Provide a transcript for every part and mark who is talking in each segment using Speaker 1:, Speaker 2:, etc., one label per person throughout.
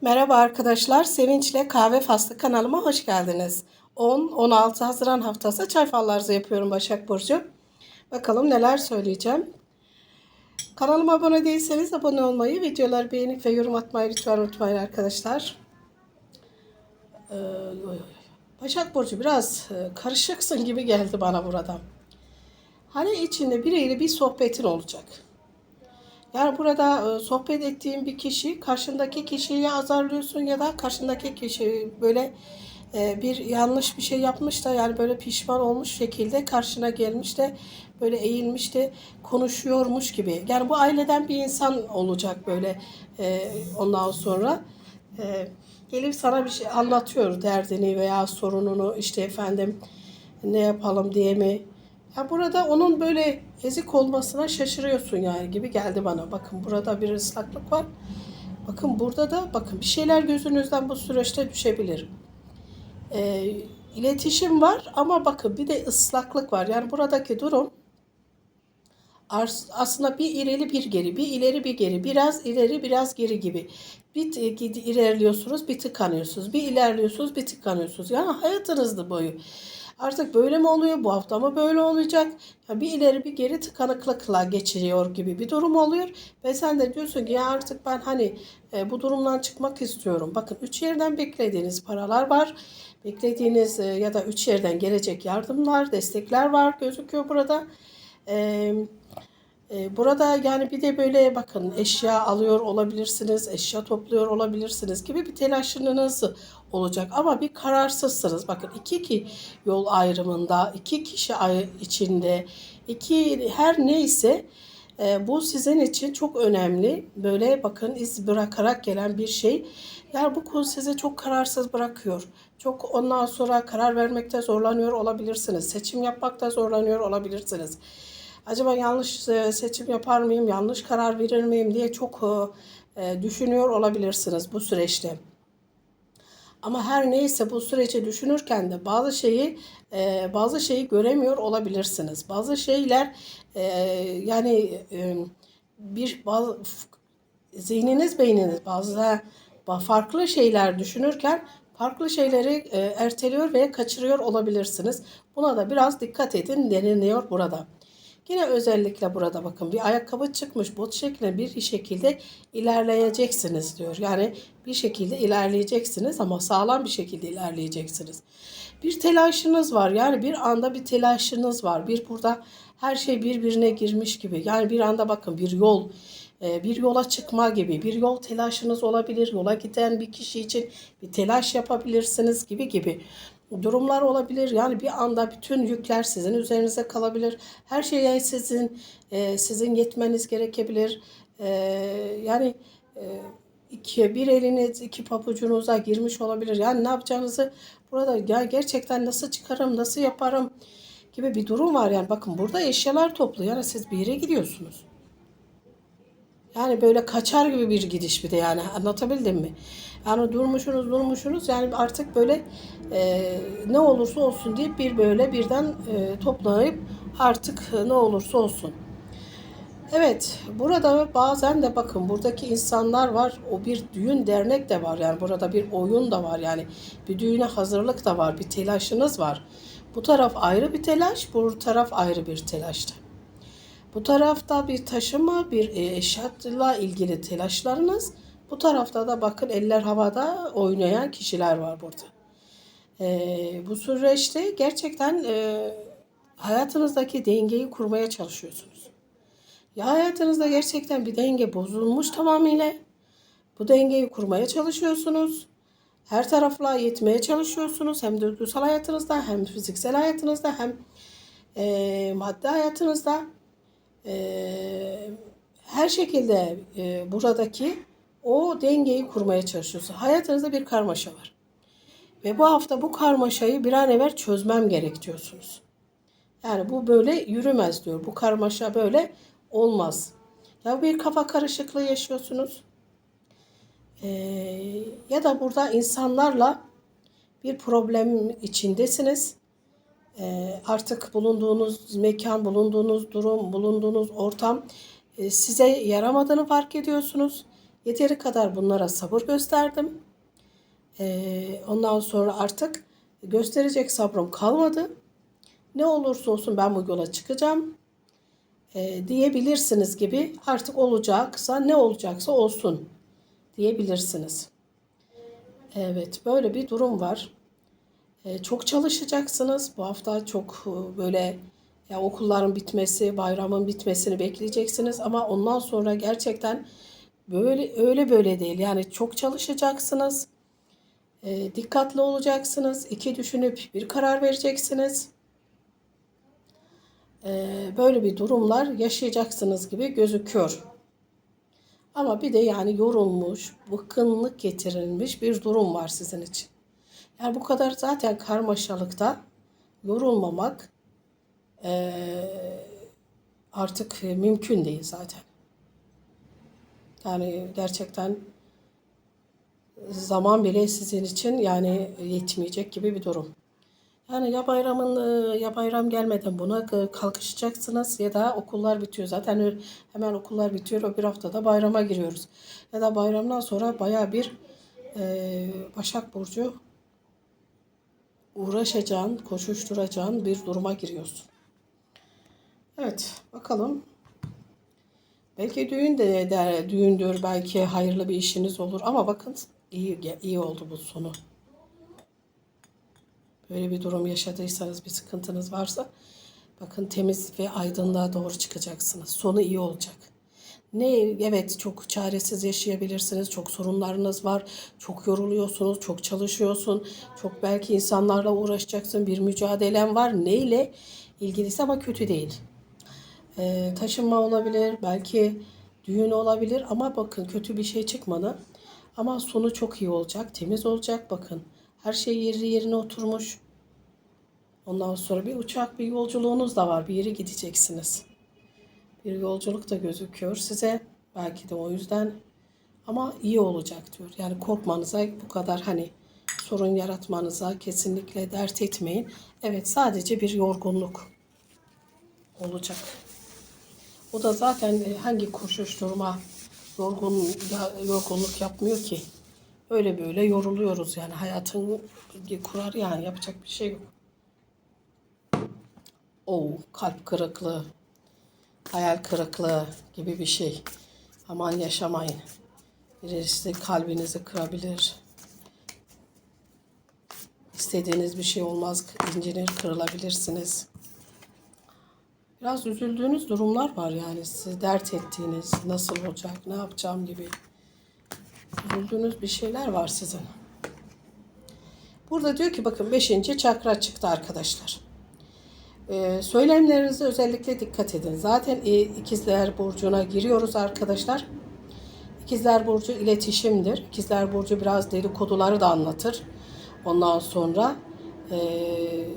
Speaker 1: Merhaba arkadaşlar, Sevinç'le Kahve Faslı kanalıma hoş geldiniz. 10-16 Haziran haftası çay fallarızı yapıyorum Başak Burcu. Bakalım neler söyleyeceğim. Kanalıma abone değilseniz abone olmayı, videoları beğenip ve yorum atmayı lütfen unutmayın arkadaşlar. Ee, Başak Burcu biraz e, karışıksın gibi geldi bana burada. Hani içinde biriyle bir sohbetin olacak. Yani burada e, sohbet ettiğin bir kişi karşındaki kişiyi azarlıyorsun ya da karşındaki kişi böyle e, bir yanlış bir şey yapmış da yani böyle pişman olmuş şekilde karşına gelmiş de böyle eğilmiş de konuşuyormuş gibi. Yani bu aileden bir insan olacak böyle e, ondan sonra gelip sana bir şey anlatıyor derdini veya sorununu işte efendim ne yapalım diye mi ya burada onun böyle ezik olmasına şaşırıyorsun yani gibi geldi bana. Bakın burada bir ıslaklık var. Bakın burada da bakın bir şeyler gözünüzden bu süreçte düşebilir. Ee, iletişim var ama bakın bir de ıslaklık var. Yani buradaki durum aslında bir ileri bir geri, bir ileri bir geri, biraz ileri biraz geri gibi. Bir ilerliyorsunuz, bir tıkanıyorsunuz. Bir ilerliyorsunuz, bir tıkanıyorsunuz. Yani hayatınızda boyu. Artık böyle mi oluyor? Bu hafta mı böyle olacak? Ya bir ileri bir geri tıkanıklıkla geçiriyor gibi bir durum oluyor. Ve sen de diyorsun ki ya artık ben hani e, bu durumdan çıkmak istiyorum. Bakın üç yerden beklediğiniz paralar var. Beklediğiniz e, ya da üç yerden gelecek yardımlar, destekler var gözüküyor burada. Ee, burada yani bir de böyle bakın eşya alıyor olabilirsiniz, eşya topluyor olabilirsiniz gibi bir telaşınız olacak. Ama bir kararsızsınız. Bakın iki ki yol ayrımında, iki kişi içinde, iki her neyse e, bu sizin için çok önemli. Böyle bakın iz bırakarak gelen bir şey. Yani bu konu sizi çok kararsız bırakıyor. Çok ondan sonra karar vermekte zorlanıyor olabilirsiniz. Seçim yapmakta zorlanıyor olabilirsiniz acaba yanlış e, seçim yapar mıyım, yanlış karar verir miyim diye çok e, e, düşünüyor olabilirsiniz bu süreçte. Ama her neyse bu süreci düşünürken de bazı şeyi bazı şeyi göremiyor olabilirsiniz. Bazı şeyler yani bir bazı zihniniz beyniniz bazı farklı şeyler düşünürken farklı şeyleri erteliyor ve kaçırıyor olabilirsiniz. Buna da biraz dikkat edin deniliyor burada. Yine özellikle burada bakın bir ayakkabı çıkmış bot şeklinde bir şekilde ilerleyeceksiniz diyor. Yani bir şekilde ilerleyeceksiniz ama sağlam bir şekilde ilerleyeceksiniz. Bir telaşınız var yani bir anda bir telaşınız var. Bir burada her şey birbirine girmiş gibi. Yani bir anda bakın bir yol e, bir yola çıkma gibi bir yol telaşınız olabilir. Yola giden bir kişi için bir telaş yapabilirsiniz gibi gibi durumlar olabilir. Yani bir anda bütün yükler sizin üzerinize kalabilir. Her şeye sizin e, sizin yetmeniz gerekebilir. E, yani e, iki, bir eliniz iki papucunuza girmiş olabilir. Yani ne yapacağınızı burada ya gerçekten nasıl çıkarım, nasıl yaparım gibi bir durum var. Yani bakın burada eşyalar toplu. Yani siz bir yere gidiyorsunuz. Yani böyle kaçar gibi bir gidiş bir de yani anlatabildim mi? Yani durmuşsunuz durmuşsunuz yani artık böyle e, ne olursa olsun deyip bir böyle birden e, toplayıp artık ne olursa olsun. Evet burada bazen de bakın buradaki insanlar var o bir düğün dernek de var yani burada bir oyun da var yani bir düğüne hazırlık da var bir telaşınız var. Bu taraf ayrı bir telaş bu taraf ayrı bir telaştı. Bu tarafta bir taşıma, bir e, eşyatla ilgili telaşlarınız. Bu tarafta da bakın eller havada oynayan kişiler var burada. E, bu süreçte gerçekten e, hayatınızdaki dengeyi kurmaya çalışıyorsunuz. Ya hayatınızda gerçekten bir denge bozulmuş tamamıyla. Bu dengeyi kurmaya çalışıyorsunuz. Her tarafla yetmeye çalışıyorsunuz. Hem duygusal hayatınızda hem fiziksel hayatınızda hem e, maddi hayatınızda e, her şekilde e, buradaki o dengeyi kurmaya çalışıyorsunuz. Hayatınızda bir karmaşa var. Ve bu hafta bu karmaşayı bir an evvel çözmem gerek diyorsunuz. Yani bu böyle yürümez diyor. Bu karmaşa böyle olmaz. Ya bir kafa karışıklığı yaşıyorsunuz. Ee, ya da burada insanlarla bir problem içindesiniz. Ee, artık bulunduğunuz mekan, bulunduğunuz durum, bulunduğunuz ortam e, size yaramadığını fark ediyorsunuz. Yeteri kadar bunlara sabır gösterdim. Ee, ondan sonra artık gösterecek sabrım kalmadı. Ne olursa olsun ben bu yola çıkacağım e, diyebilirsiniz gibi artık olacaksa ne olacaksa olsun diyebilirsiniz. Evet böyle bir durum var. E, çok çalışacaksınız. Bu hafta çok e, böyle ya okulların bitmesi, bayramın bitmesini bekleyeceksiniz ama ondan sonra gerçekten böyle öyle böyle değil. Yani çok çalışacaksınız. E, dikkatli olacaksınız. İki düşünüp bir karar vereceksiniz. E, böyle bir durumlar yaşayacaksınız gibi gözüküyor. Ama bir de yani yorulmuş, bıkkınlık getirilmiş bir durum var sizin için. Yani bu kadar zaten karmaşalıkta yorulmamak eee, artık mümkün değil zaten. Yani gerçekten zaman bile sizin için yani yetmeyecek gibi bir durum. Yani ya bayramın e, ya bayram gelmeden buna e, kalkışacaksınız ya da okullar bitiyor. Zaten hemen okullar bitiyor. O bir haftada bayrama giriyoruz. Ya da bayramdan sonra baya bir e, Başak Burcu uğraşacağın, koşuşturacağın bir duruma giriyorsun. Evet, bakalım. Belki düğün de, de düğündür, belki hayırlı bir işiniz olur ama bakın iyi iyi oldu bu sonu. Böyle bir durum yaşadıysanız, bir sıkıntınız varsa bakın temiz ve aydınlığa doğru çıkacaksınız. Sonu iyi olacak. Ne evet çok çaresiz yaşayabilirsiniz. Çok sorunlarınız var. Çok yoruluyorsunuz, çok çalışıyorsun. Çok belki insanlarla uğraşacaksın. Bir mücadelen var. Neyle ilgiliyse ama kötü değil. Ee, taşınma olabilir, belki düğün olabilir ama bakın kötü bir şey çıkmadı. Ama sonu çok iyi olacak, temiz olacak bakın. Her şey yeri yerine oturmuş. Ondan sonra bir uçak, bir yolculuğunuz da var. Bir yere gideceksiniz. Bir yolculuk da gözüküyor size. Belki de o yüzden. Ama iyi olacak diyor. Yani korkmanıza bu kadar hani sorun yaratmanıza kesinlikle dert etmeyin. Evet sadece bir yorgunluk olacak. O da zaten e, hangi koşuşturma yorgun yorgunluk yapmıyor ki. Öyle böyle yoruluyoruz yani hayatın kurar yani yapacak bir şey yok. O kalp kırıklığı, hayal kırıklığı gibi bir şey. Aman yaşamayın. Birisi kalbinizi kırabilir. İstediğiniz bir şey olmaz, incinir, kırılabilirsiniz. Biraz üzüldüğünüz durumlar var yani siz dert ettiğiniz, nasıl olacak, ne yapacağım gibi üzüldüğünüz bir şeyler var sizin. Burada diyor ki bakın 5. çakra çıktı arkadaşlar. Ee, söylemlerinize özellikle dikkat edin. Zaten e, ikizler burcuna giriyoruz arkadaşlar. İkizler Burcu iletişimdir. İkizler Burcu biraz dedikoduları da anlatır. Ondan sonra eee,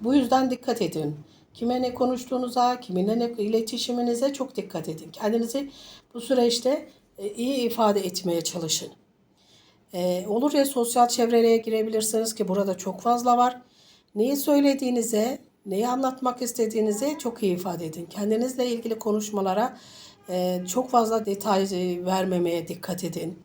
Speaker 1: bu yüzden dikkat edin. Kime ne konuştuğunuza, kiminle ne iletişiminize çok dikkat edin. Kendinizi bu süreçte e, iyi ifade etmeye çalışın. Ee, olur ya sosyal çevreye girebilirsiniz ki burada çok fazla var. Neyi söylediğinize, neyi anlatmak istediğinize çok iyi ifade edin. Kendinizle ilgili konuşmalara e, çok fazla detay e, vermemeye dikkat edin.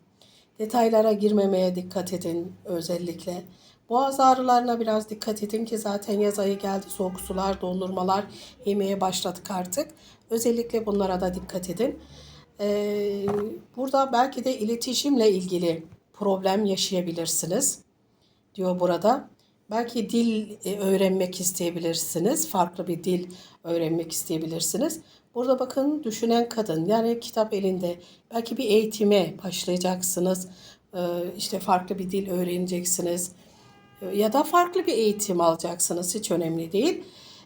Speaker 1: Detaylara girmemeye dikkat edin özellikle. Boğaz ağrılarına biraz dikkat edin ki zaten yaz ayı geldi. Soğuk sular, dondurmalar yemeye başladık artık. Özellikle bunlara da dikkat edin. Ee, burada belki de iletişimle ilgili problem yaşayabilirsiniz diyor burada. Belki dil e, öğrenmek isteyebilirsiniz. Farklı bir dil öğrenmek isteyebilirsiniz. Burada bakın düşünen kadın yani kitap elinde. Belki bir eğitime başlayacaksınız. Ee, işte farklı bir dil öğreneceksiniz. Ee, Ya da farklı bir eğitim alacaksınız. Hiç önemli değil.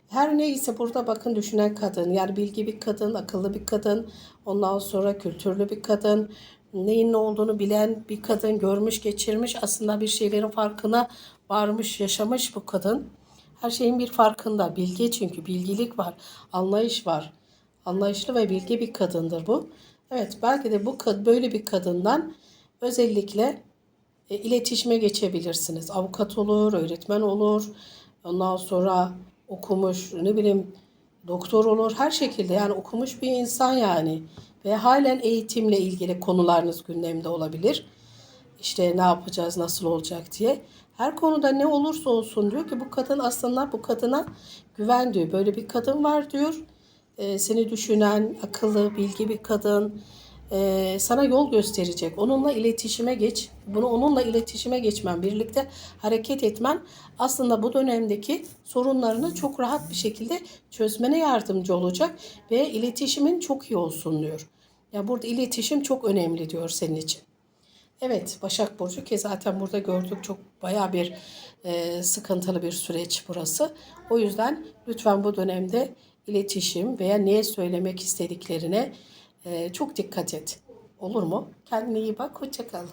Speaker 1: Her neyse burada bakın düşünen kadın. Yani bilgi bir kadın, akıllı bir kadın. Ondan sonra kültürlü bir kadın. Neyin ne olduğunu bilen bir kadın. Görmüş, geçirmiş. Aslında bir şeylerin farkına varmış, yaşamış bu kadın. Her şeyin bir farkında. Bilge çünkü. Bilgilik var. Anlayış var. Anlayışlı ve bilge bir kadındır bu. Evet belki de bu böyle bir kadından özellikle e, iletişime geçebilirsiniz. Avukat olur, öğretmen olur. Ondan sonra okumuş, ne bileyim doktor olur. Her şekilde yani okumuş bir insan yani. Ve halen eğitimle ilgili konularınız gündemde olabilir. İşte ne yapacağız, nasıl olacak diye. Her konuda ne olursa olsun diyor ki bu kadın aslında bu kadına güven diyor. Böyle bir kadın var diyor. Ee, seni düşünen, akıllı, bilgi bir kadın. Ee, sana yol gösterecek. Onunla iletişime geç. Bunu onunla iletişime geçmen, birlikte hareket etmen aslında bu dönemdeki sorunlarını çok rahat bir şekilde çözmene yardımcı olacak ve iletişimin çok iyi olsun diyor. Ya burada iletişim çok önemli diyor senin için. Evet, Başak Burcu ki zaten burada gördük çok baya bir e, sıkıntılı bir süreç burası. O yüzden lütfen bu dönemde iletişim veya neye söylemek istediklerine e, çok dikkat et. Olur mu? Kendine iyi bak, hoşça kal.